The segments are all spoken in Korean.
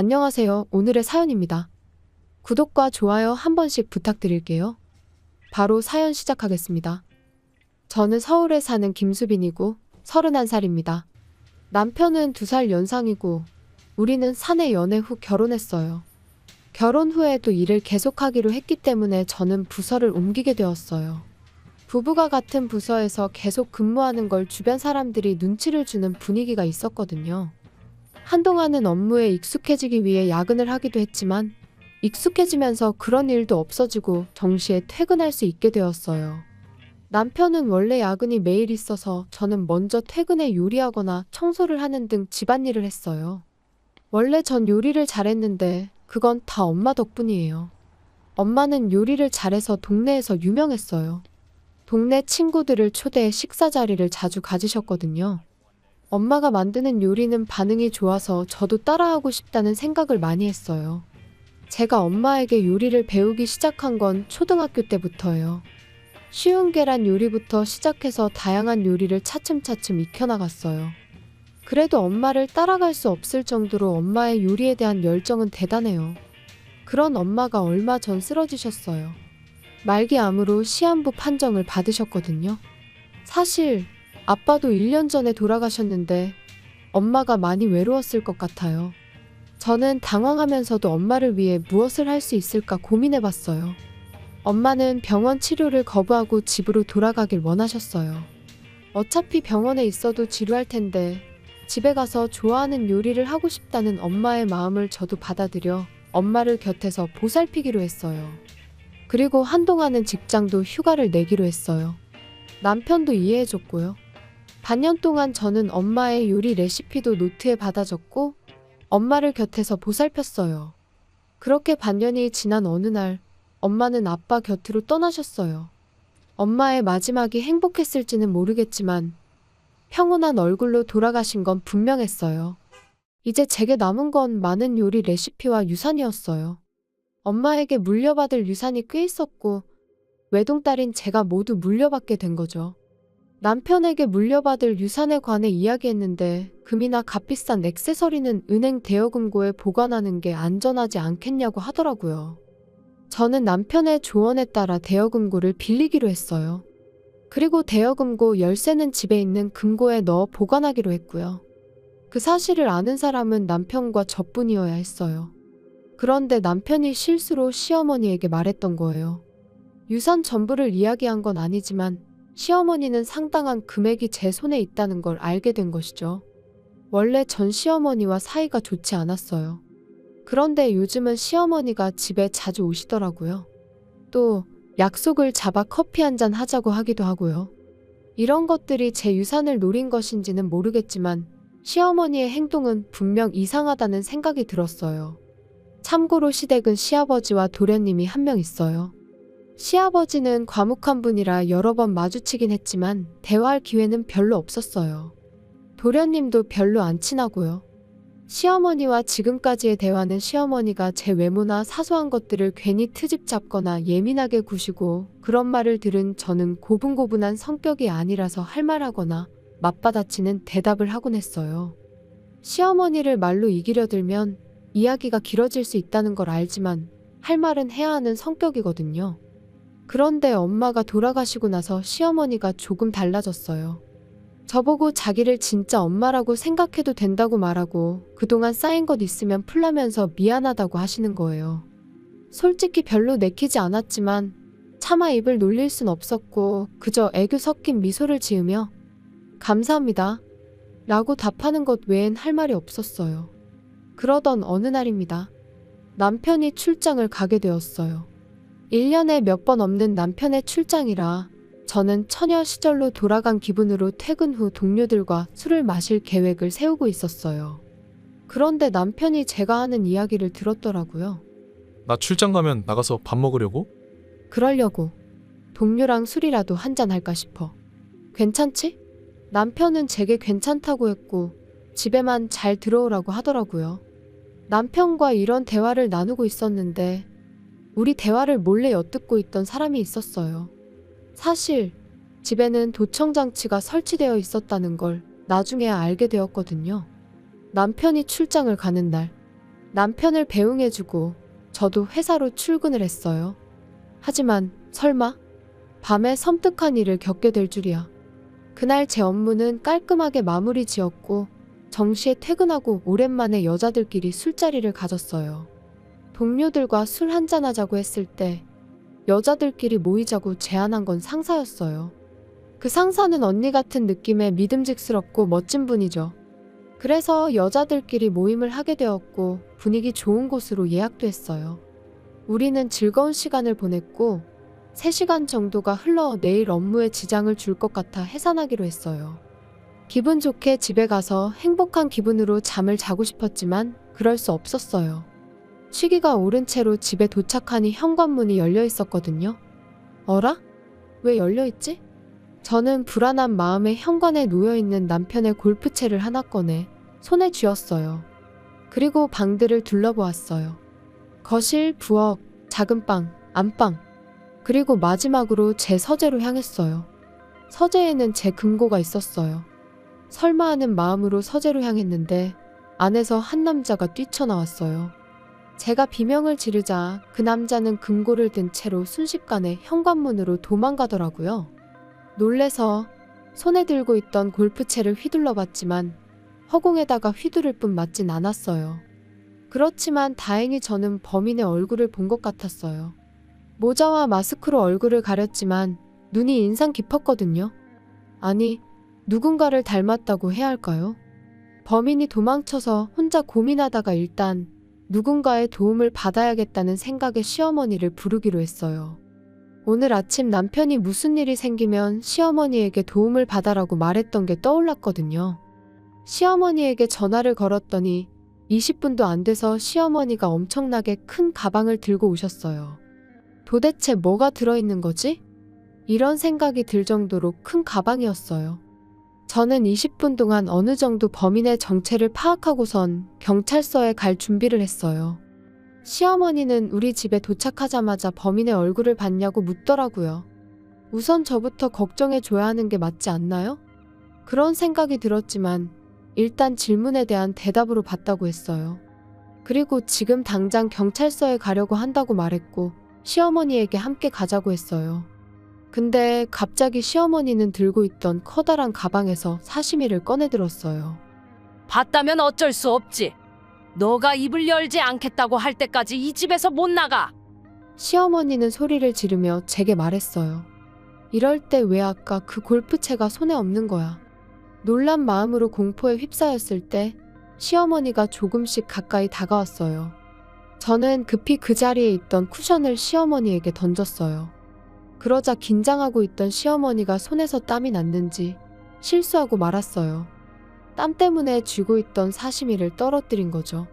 안녕하세요. 오늘의 사연입니다. 구독과 좋아요 한 번씩 부탁드릴게요. 바로 사연 시작하겠습니다. 저는 서울에 사는 김수빈이고 31살입니다. 남편은 2살 연상이고 우리는 사내 연애 후 결혼했어요. 결혼 후에도 일을 계속하기로 했기 때문에 저는 부서를 옮기게 되었어요. 부부가 같은 부서에서 계속 근무하는 걸 주변 사람들이 눈치를 주는 분위기가 있었거든요. 한동안은 업무에 익숙해지기 위해 야근을 하기도 했지만 익숙해지면서 그런 일도 없어지고 정시에 퇴근할 수 있게 되었어요. 남편은 원래 야근이 매일 있어서 저는 먼저 퇴근해 요리하거나 청소를 하는 등 집안일을 했어요. 원래 전 요리를 잘했는데 그건 다 엄마 덕분이에요. 엄마는 요리를 잘해서 동네에서 유명했어요. 동네 친구들을 초대해 식사 자리를 자주 가지셨거든요. 엄마가 만드는 요리는 반응이 좋아서 저도 따라하고 싶다는 생각을 많이 했어요. 제가 엄마에게 요리를 배우기 시작한 건 초등학교 때부터예요. 쉬운 계란 요리부터 시작해서 다양한 요리를 차츰차츰 익혀나갔어요. 그래도 엄마를 따라갈 수 없을 정도로 엄마의 요리에 대한 열정은 대단해요. 그런 엄마가 얼마 전 쓰러지셨어요. 말기암으로 시한부 판정을 받으셨거든요. 사실 아빠도 1년 전에 돌아가셨는데 엄마가 많이 외로웠을 것 같아요. 저는 당황하면서도 엄마를 위해 무엇을 할 수 있을까 고민해 봤어요. 엄마는 병원 치료를 거부하고 집으로 돌아가길 원하셨어요. 어차피 병원에 있어도 지루할 텐데 집에 가서 좋아하는 요리를 하고 싶다는 엄마의 마음을 저도 받아들여 엄마를 곁에서 보살피기로 했어요. 그리고 한동안은 직장도 휴가를 내기로 했어요. 남편도 이해해줬고요. 반년 동안 저는 엄마의 요리 레시피도 노트에 받아 적고 엄마를 곁에서 보살폈어요. 그렇게 반년이 지난 어느 날 엄마는 아빠 곁으로 떠나셨어요. 엄마의 마지막이 행복했을지는 모르겠지만 평온한 얼굴로 돌아가신 건 분명했어요. 이제 제게 남은 건 많은 요리 레시피와 유산이었어요. 엄마에게 물려받을 유산이 꽤 있었고 외동딸인 제가 모두 물려받게 된 거죠. 남편에게 물려받을 유산에 관해 이야기했는데 금이나 값비싼 액세서리는 은행 대여금고에 보관하는 게 안전하지 않겠냐고 하더라고요. 저는 남편의 조언에 따라 대여금고를 빌리기로 했어요. 그리고 대여금고 열쇠는 집에 있는 금고에 넣어 보관하기로 했고요. 그 사실을 아는 사람은 남편과 저뿐이어야 했어요. 그런데 남편이 실수로 시어머니에게 말했던 거예요. 유산 전부를 이야기한 건 아니지만 시어머니는 상당한 금액이 제 손에 있다는 걸 알게 된 것이죠. 원래 전 시어머니와 사이가 좋지 않았어요. 그런데 요즘은 시어머니가 집에 자주 오시더라고요. 또 약속을 잡아 커피 한 잔 하자고 하기도 하고요. 이런 것들이 제 유산을 노린 것인지는 모르겠지만 시어머니의 행동은 분명 이상하다는 생각이 들었어요. 참고로 시댁은 시아버지와 도련님이 한 명 있어요. 시아버지는 과묵한 분이라 여러 번 마주치긴 했지만 대화할 기회는 별로 없었어요. 도련님도 별로 안 친하고요. 시어머니와 지금까지의 대화는 시어머니가 제 외모나 사소한 것들을 괜히 트집 잡거나 예민하게 구시고 그런 말을 들은 저는 고분고분한 성격이 아니라서 할 말하거나 맞받아치는 대답을 하곤 했어요. 시어머니를 말로 이기려 들면 이야기가 길어질 수 있다는 걸 알지만 할 말은 해야 하는 성격이거든요. 그런데 엄마가 돌아가시고 나서 시어머니가 조금 달라졌어요. 저보고 자기를 진짜 엄마라고 생각해도 된다고 말하고 그동안 쌓인 것 있으면 풀라면서 미안하다고 하시는 거예요. 솔직히 별로 내키지 않았지만 차마 입을 놀릴 순 없었고 그저 애교 섞인 미소를 지으며 감사합니다. 라고 답하는 것 외엔 할 말이 없었어요. 그러던 어느 날입니다. 남편이 출장을 가게 되었어요. 1년에 몇 번 없는 남편의 출장이라 저는 처녀 시절로 돌아간 기분으로 퇴근 후 동료들과 술을 마실 계획을 세우고 있었어요. 그런데 남편이 제가 하는 이야기를 들었더라고요. 나 출장 가면 나가서 밥 먹으려고? 그러려고 동료랑 술이라도 한잔 할까 싶어. 괜찮지? 남편은 제게 괜찮다고 했고 집에만 잘 들어오라고 하더라고요. 남편과 이런 대화를 나누고 있었는데 우리 대화를 몰래 엿듣고 있던 사람이 있었어요. 사실 집에는 도청 장치가 설치되어 있었다는 걸 나중에 알게 되었거든요. 남편이 출장을 가는 날 남편을 배웅해주고 저도 회사로 출근을 했어요. 하지만 설마 밤에 섬뜩한 일을 겪게 될 줄이야. 그날 제 업무는 깔끔하게 마무리 지었고 정시에 퇴근하고 오랜만에 여자들끼리 술자리를 가졌어요. 동료들과 술 한잔 하자고 했을 때 여자들끼리 모이자고 제안한 건 상사였어요. 그 상사는 언니 같은 느낌의 믿음직스럽고 멋진 분이죠. 그래서 여자들끼리 모임을 하게 되었고 분위기 좋은 곳으로 예약도 했어요. 우리는 즐거운 시간을 보냈고 3시간 정도가 흘러 내일 업무에 지장을 줄 것 같아 해산하기로 했어요. 기분 좋게 집에 가서 행복한 기분으로 잠을 자고 싶었지만 그럴 수 없었어요. 시기가 오른 채로 집에 도착하니 현관문이 열려 있었거든요. 어라? 왜 열려 있지? 저는 불안한 마음에 현관에 놓여 있는 남편의 골프채를 하나 꺼내 손에 쥐었어요. 그리고 방들을 둘러보았어요. 거실, 부엌, 작은 방, 안방, 그리고 마지막으로 제 서재로 향했어요. 서재에는 제 금고가 있었어요. 설마 하는 마음으로 서재로 향했는데 안에서 한 남자가 뛰쳐나왔어요. 제가 비명을 지르자 그 남자는 금고를 든 채로 순식간에 현관문으로 도망가더라고요. 놀래서 손에 들고 있던 골프채를 휘둘러 봤지만 허공에다가 휘두를 뿐 맞진 않았어요. 그렇지만 다행히 저는 범인의 얼굴을 본 것 같았어요. 모자와 마스크로 얼굴을 가렸지만 눈이 인상 깊었거든요. 아니, 누군가를 닮았다고 해야 할까요? 범인이 도망쳐서 혼자 고민하다가 일단 누군가의 도움을 받아야겠다는 생각에 시어머니를 부르기로 했어요. 오늘 아침 남편이 무슨 일이 생기면 시어머니에게 도움을 받아라고 말했던 게 떠올랐거든요. 시어머니에게 전화를 걸었더니 20분도 안 돼서 시어머니가 엄청나게 큰 가방을 들고 오셨어요. 도대체 뭐가 들어있는 거지? 이런 생각이 들 정도로 큰 가방이었어요. 저는 20분 동안 어느 정도 범인의 정체를 파악하고선 경찰서에 갈 준비를 했어요. 시어머니는 우리 집에 도착하자마자 범인의 얼굴을 봤냐고 묻더라고요. 우선 저부터 걱정해줘야 하는 게 맞지 않나요? 그런 생각이 들었지만 일단 질문에 대한 대답으로 봤다고 했어요. 그리고 지금 당장 경찰서에 가려고 한다고 말했고 시어머니에게 함께 가자고 했어요. 근데 갑자기 시어머니는 들고 있던 커다란 가방에서 사시미를 꺼내들었어요. 봤다면 어쩔 수 없지. 너가 입을 열지 않겠다고 할 때까지 이 집에서 못 나가. 시어머니는 소리를 지르며 제게 말했어요. 이럴 때 왜 아까 그 골프채가 손에 없는 거야. 놀란 마음으로 공포에 휩싸였을 때 시어머니가 조금씩 가까이 다가왔어요. 저는 급히 그 자리에 있던 쿠션을 시어머니에게 던졌어요. 그러자 긴장하고 있던 시어머니가 손에서 땀이 났는지 실수하고 말았어요. 땀 때문에 쥐고 있던 사시미를 떨어뜨린 거죠.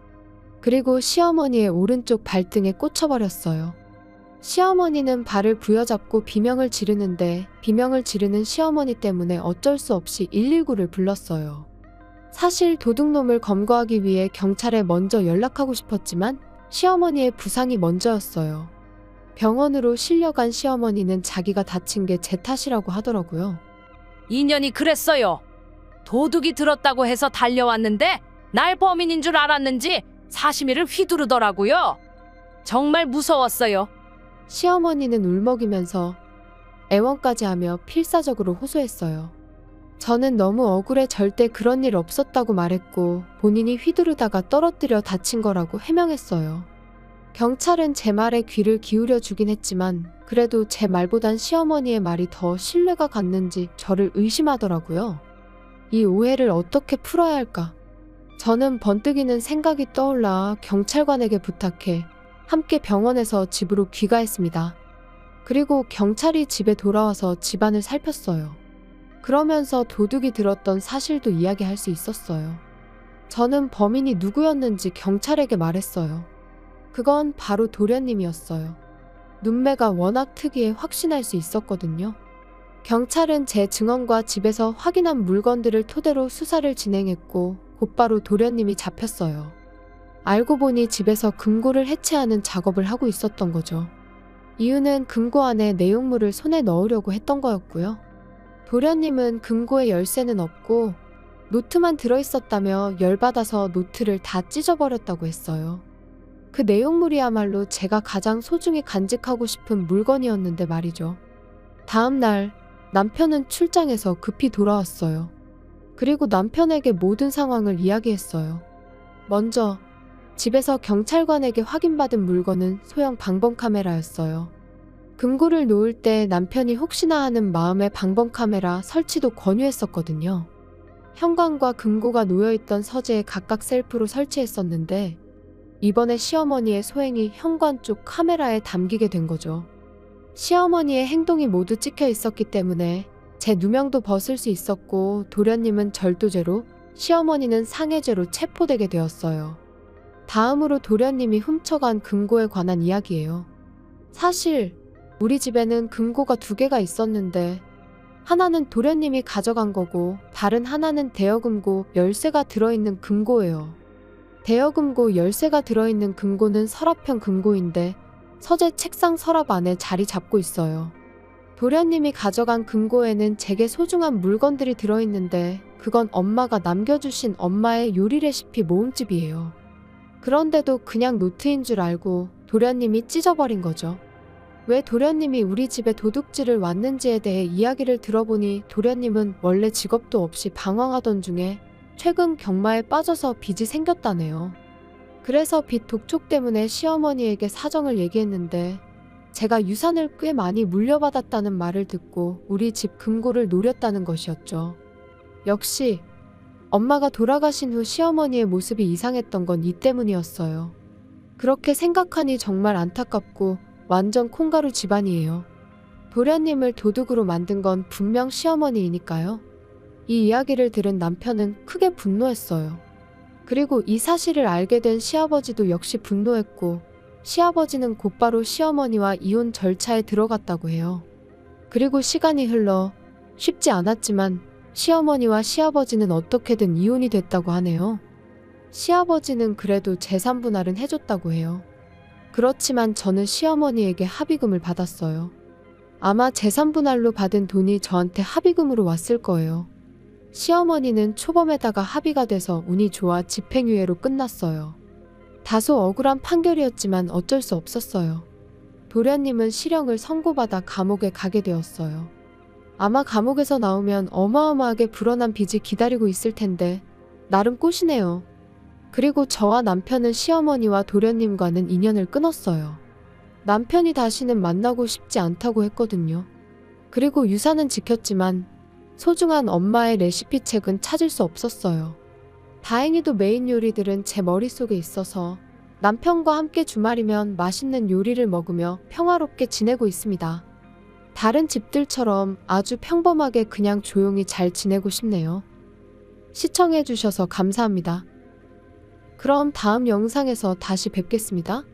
그리고 시어머니의 오른쪽 발등에 꽂혀버렸어요. 시어머니는 발을 부여잡고 비명을 지르는데 비명을 지르는 시어머니 때문에 어쩔 수 없이 119를 불렀어요. 사실 도둑놈을 검거하기 위해 경찰에 먼저 연락하고 싶었지만 시어머니의 부상이 먼저였어요. 병원으로 실려간 시어머니는 자기가 다친 게 제 탓이라고 하더라고요. 인연이 그랬어요. 도둑이 들었다고 해서 달려왔는데 날 범인인 줄 알았는지 사시미를 휘두르더라고요. 정말 무서웠어요. 시어머니는 울먹이면서 애원까지 하며 필사적으로 호소했어요. 저는 너무 억울해 절대 그런 일 없었다고 말했고 본인이 휘두르다가 떨어뜨려 다친 거라고 해명했어요. 경찰은 제 말에 귀를 기울여 주긴 했지만 그래도 제 말보단 시어머니의 말이 더 신뢰가 갔는지 저를 의심하더라고요. 이 오해를 어떻게 풀어야 할까? 저는 번뜩이는 생각이 떠올라 경찰관에게 부탁해 함께 병원에서 집으로 귀가했습니다. 그리고 경찰이 집에 돌아와서 집안을 살폈어요. 그러면서 도둑이 들었던 사실도 이야기할 수 있었어요. 저는 범인이 누구였는지 경찰에게 말했어요. 그건 바로 도련님이었어요. 눈매가 워낙 특이해 확신할 수 있었거든요. 경찰은 제 증언과 집에서 확인한 물건들을 토대로 수사를 진행했고 곧바로 도련님이 잡혔어요. 알고 보니 집에서 금고를 해체하는 작업을 하고 있었던 거죠. 이유는 금고 안에 내용물을 손에 넣으려고 했던 거였고요. 도련님은 금고에 열쇠는 없고 노트만 들어있었다며 열받아서 노트를 다 찢어버렸다고 했어요. 그 내용물이야말로 제가 가장 소중히 간직하고 싶은 물건이었는데 말이죠. 다음 날 남편은 출장에서 급히 돌아왔어요. 그리고 남편에게 모든 상황을 이야기했어요. 먼저 집에서 경찰관에게 확인받은 물건은 소형 방범 카메라였어요. 금고를 놓을 때 남편이 혹시나 하는 마음에 방범 카메라 설치도 권유했었거든요. 현관과 금고가 놓여있던 서재에 각각 셀프로 설치했었는데 이번에 시어머니의 소행이 현관 쪽 카메라에 담기게 된 거죠. 시어머니의 행동이 모두 찍혀 있었기 때문에 제 누명도 벗을 수 있었고 도련님은 절도죄로 시어머니는 상해죄로 체포되게 되었어요. 다음으로 도련님이 훔쳐간 금고에 관한 이야기예요. 사실 우리 집에는 금고가 두 개가 있었는데 하나는 도련님이 가져간 거고 다른 하나는 대여금고 열쇠가 들어있는 금고예요. 대여금고 열쇠가 들어있는 금고는 서랍형 금고인데 서재 책상 서랍 안에 자리 잡고 있어요. 도련님이 가져간 금고에는 제게 소중한 물건들이 들어있는데 그건 엄마가 남겨주신 엄마의 요리 레시피 모음집이에요. 그런데도 그냥 노트인 줄 알고 도련님이 찢어버린 거죠. 왜 도련님이 우리 집에 도둑질을 왔는지에 대해 이야기를 들어보니 도련님은 원래 직업도 없이 방황하던 중에 최근 경마에 빠져서 빚이 생겼다네요. 그래서 빚 독촉 때문에 시어머니에게 사정을 얘기했는데 제가 유산을 꽤 많이 물려받았다는 말을 듣고 우리 집 금고를 노렸다는 것이었죠. 역시 엄마가 돌아가신 후 시어머니의 모습이 이상했던 건 이 때문이었어요. 그렇게 생각하니 정말 안타깝고 완전 콩가루 집안이에요. 도련님을 도둑으로 만든 건 분명 시어머니이니까요. 이 이야기를 들은 남편은 크게 분노했어요. 그리고 이 사실을 알게 된 시아버지도 역시 분노했고, 시아버지는 곧바로 시어머니와 이혼 절차에 들어갔다고 해요. 그리고 시간이 흘러 쉽지 않았지만 시어머니와 시아버지는 어떻게든 이혼이 됐다고 하네요. 시아버지는 그래도 재산 분할은 해줬다고 해요. 그렇지만 저는 시어머니에게 합의금을 받았어요. 아마 재산 분할로 받은 돈이 저한테 합의금으로 왔을 거예요. 시어머니는 초범에다가 합의가 돼서 운이 좋아 집행유예로 끝났어요. 다소 억울한 판결이었지만 어쩔 수 없었어요. 도련님은 실형을 선고받아 감옥에 가게 되었어요. 아마 감옥에서 나오면 어마어마하게 불어난 빚이 기다리고 있을 텐데 나름 꼬시네요. 그리고 저와 남편은 시어머니와 도련님과는 인연을 끊었어요. 남편이 다시는 만나고 싶지 않다고 했거든요. 그리고 유산은 지켰지만 소중한 엄마의 레시피 책은 찾을 수 없었어요. 다행히도 메인 요리들은 제 머릿속에 있어서 남편과 함께 주말이면 맛있는 요리를 먹으며 평화롭게 지내고 있습니다. 다른 집들처럼 아주 평범하게 그냥 조용히 잘 지내고 싶네요. 시청해주셔서 감사합니다. 그럼 다음 영상에서 다시 뵙겠습니다.